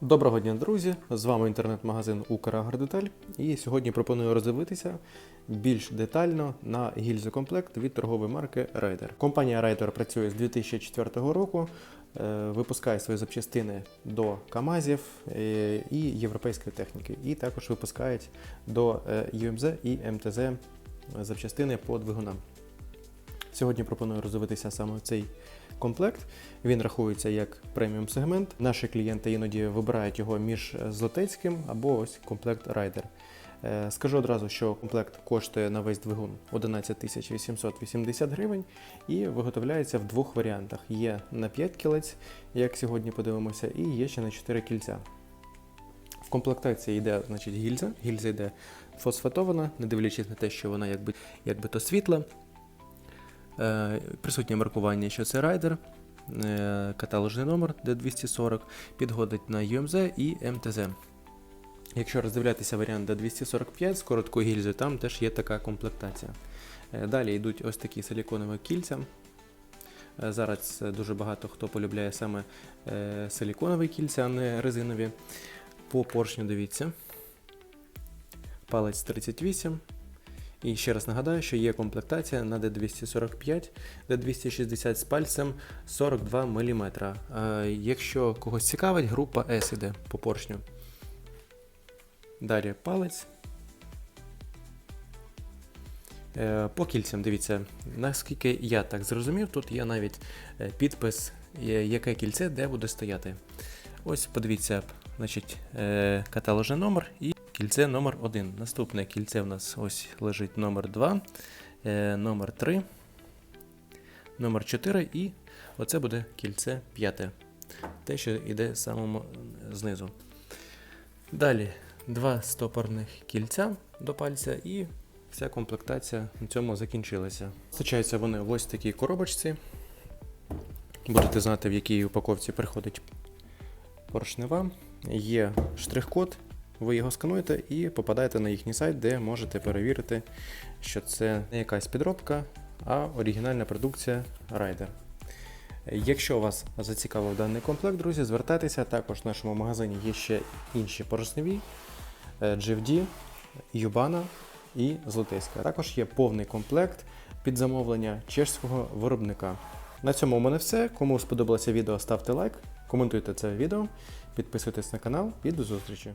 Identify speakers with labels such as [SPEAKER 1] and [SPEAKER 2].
[SPEAKER 1] Доброго дня, друзі! З вами інтернет-магазин Украгродеталь. І сьогодні пропоную роздивитися більш детально на гільзокомплект від торгової марки Raider. Компанія Raider працює з 2004 року, е, випускає свої запчастини до КАМАЗів е, і європейської техніки. І також випускають до е, UMZ і МТЗ запчастини по двигунам. Сьогодні пропоную роздивитися саме цей комплект. Він рахується як преміум сегмент. Наші клієнти іноді вибирають його між злотецьким або ось комплект. Е, Скажу одразу, що комплект коштує на весь двигун 11 880 гривень і виготовляється в двох варіантах: є на 5 кілець, як сьогодні подивимося, і є ще на 4 кільця. В комплектації йде значить, гільза. Гільза йде фосфатована, не дивлячись на те, що вона якби, якби то світла. Е, Присутнє маркування, що це райдер, е, каталожний номер D240, підходить на UMZ і МТЗ. Якщо роздивлятися варіант D245 з короткою гільзою, там теж є така комплектація. Е, Далі йдуть ось такі силіконові кільця. Зараз дуже багато хто полюбляє саме силіконові кільця, а не резинові. По поршню дивіться. Палець 38. І ще раз нагадаю, що є комплектація на D245, D260 з пальцем 42 мм. Е, Якщо когось цікавить, група S іде по поршню. Далі палець. Е, По кільцям дивіться, наскільки я так зрозумів, тут є навіть е, підпис, яке кільце де буде стояти. Ось подивіться, значить, каталожний номер і кільце номер 1. Наступне кільце в нас ось лежить номер 2, е, номер 3, номер 4 і оце буде кільце 5. Те, що йде самому знизу. Далі два стопорних кільця до пальця і вся комплектація на цьому закінчилася. Зустрічаються вони в ось такій коробочці. Будете знати, в якій упаковці приходить поршнева. Є штрих-код, ви його скануєте і попадаєте на їхній сайт, де можете перевірити, що це не якась підробка, а оригінальна продукція Rider. Якщо вас зацікавив даний комплект, друзі, звертайтеся. Також в нашому магазині є ще інші поршневі е, GFD, Юбана і Злотейська. Також є повний комплект під замовлення чешського виробника. На цьому у мене все. Кому сподобалося відео, ставте лайк, коментуйте це відео, підписуйтесь на канал і до зустрічі.